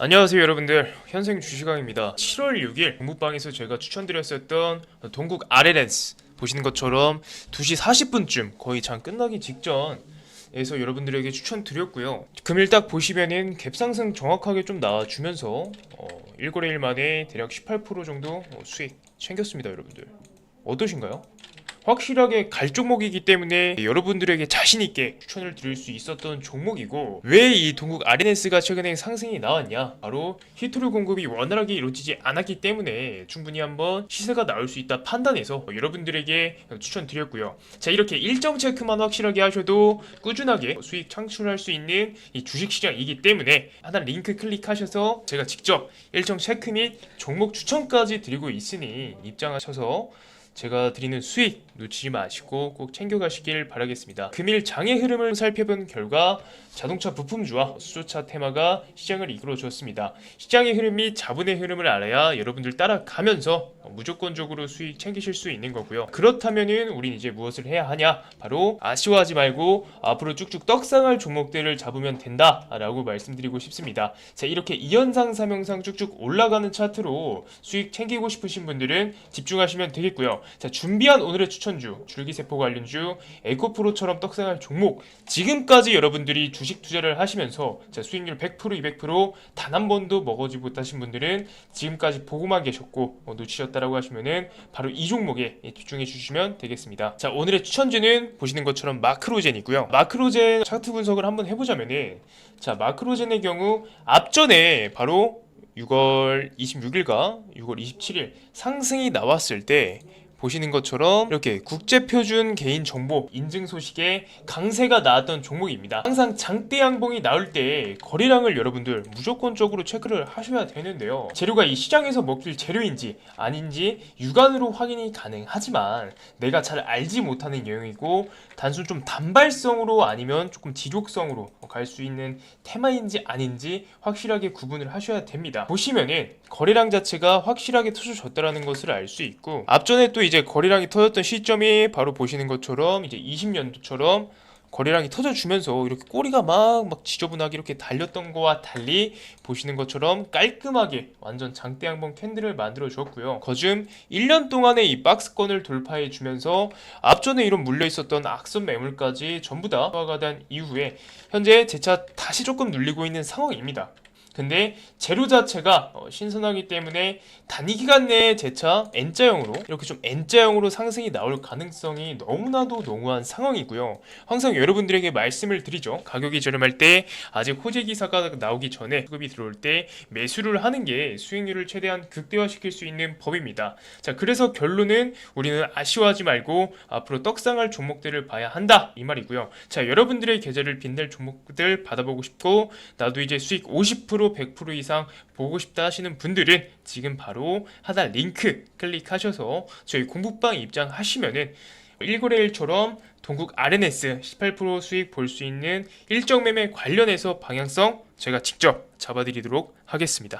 안녕하세요 여러분들. 현생 주식왕입니다. 7월 6일 공부방에서 제가 추천드렸었던 동국 아레렌스 보시는 것처럼 2시 40분쯤 거의 장 끝나기 직전 에서 여러분들에게 추천드렸고요. 금일 딱 보시면은 갭상승 정확하게 좀 나와주면서 어, 1거래일 만에 대략 18% 정도 어, 수익 챙겼습니다 여러분들. 어떠신가요? 확실하게 갈 종목이기 때문에 여러분들에게 자신 있게 추천을 드릴 수 있었던 종목이고 왜 이 동국 RNS가 최근에 상승이 나왔냐? 바로 히토류 공급이 원활하게 이루어지지 않았기 때문에 충분히 한번 시세가 나올 수 있다 판단해서 여러분들에게 추천드렸고요. 자 이렇게 일정 체크만 확실하게 하셔도 꾸준하게 수익 창출할 수 있는 이 주식 시장이기 때문에 하나 링크 클릭하셔서 제가 직접 일정 체크 및 종목 추천까지 드리고 있으니 입장하셔서 제가 드리는 수익 놓치지 마시고 꼭 챙겨가시길 바라겠습니다. 금일 장의 흐름을 살펴본 결과 자동차 부품주와 수소차 테마가 시장을 이끌어 주었습니다. 시장의 흐름 및 자본의 흐름을 알아야 여러분들 따라가면서 무조건적으로 수익 챙기실 수 있는 거고요. 그렇다면은 우린 이제 무엇을 해야 하냐? 바로 아쉬워하지 말고 앞으로 쭉쭉 떡상할 종목들을 잡으면 된다라고 말씀드리고 싶습니다. 자 이렇게 이현상 삼형상 쭉쭉 올라가는 차트로 수익 챙기고 싶으신 분들은 집중하시면 되겠고요. 자 준비한 오늘의 추천주 줄기세포 관련주 에코프로처럼 떡상할 종목 지금까지 여러분들이 주식 투자를 하시면서 자 수익률 100% 200%단 한 번도 먹어지 못하신 분들은 지금까지 보고만 계셨고 어, 놓치셨다라고 하시면은 바로 이 종목에 예, 집중해 주시면 되겠습니다. 자 오늘의 추천주는 보시는 것처럼 마크로젠이고요. 마크로젠 차트 분석을 한번 해보자면은 자 마크로젠의 경우 앞전에 바로 6월 26일과 6월 27일 상승이 나왔을 때 보시는 것처럼 이렇게 국제표준 개인 정보 인증 소식에 강세가 나왔던 종목입니다. 항상 장대 양봉이 나올 때 거래량을 여러분들 무조건적으로 체크를 하셔야 되는데요. 재료가 이 시장에서 먹힐 재료인지 아닌지 육안으로 확인이 가능하지만 내가 잘 알지 못하는 영역이고 단순 좀 단발성으로 아니면 조금 지속성으로 갈 수 있는 테마인지 아닌지 확실하게 구분을 하셔야 됩니다. 보시면은 거래량 자체가 확실하게 터져졌다라는 것을 알 수 있고 앞전에 또 이제 거래량이 터졌던 시점이 바로 보시는 것처럼 이제 20년도처럼 거래량이 터져주면서 이렇게 꼬리가 막, 막 지저분하게 이렇게 달렸던 거와 달리 보시는 것처럼 깔끔하게 완전 장대 양봉 캔들을 만들어 주었고요. 거즘 1년 동안의 이 박스권을 돌파해 주면서 앞전에 이런 물려 있었던 악선 매물까지 전부 다 소화가 된 이후에 현재 재차 다시 조금 눌리고 있는 상황입니다. 근데 재료 자체가 어, 신선하기 때문에 단위 기간 내에 재차 N자형으로 이렇게 좀 N자형으로 상승이 나올 가능성이 너무나도 농후한 상황이고요. 항상 여러분들에게 말씀을 드리죠. 가격이 저렴할 때 아직 호재 기사가 나오기 전에 수급이 들어올 때 매수를 하는 게 수익률을 최대한 극대화시킬 수 있는 법입니다. 자, 그래서 결론은 우리는 아쉬워하지 말고 앞으로 떡상할 종목들을 봐야 한다 이 말이고요. 자, 여러분들의 계좌를 빛낼 종목들 받아보고 싶고 나도 이제 수익 50% 100% 이상 보고 싶다 하시는 분들은 지금 바로 하단 링크 클릭하셔서 저희 공부방 입장하시면은 1거래일처럼 동국 RNS 18% 수익 볼 수 있는 일정 매매 관련해서 방향성 제가 직접 잡아드리도록 하겠습니다.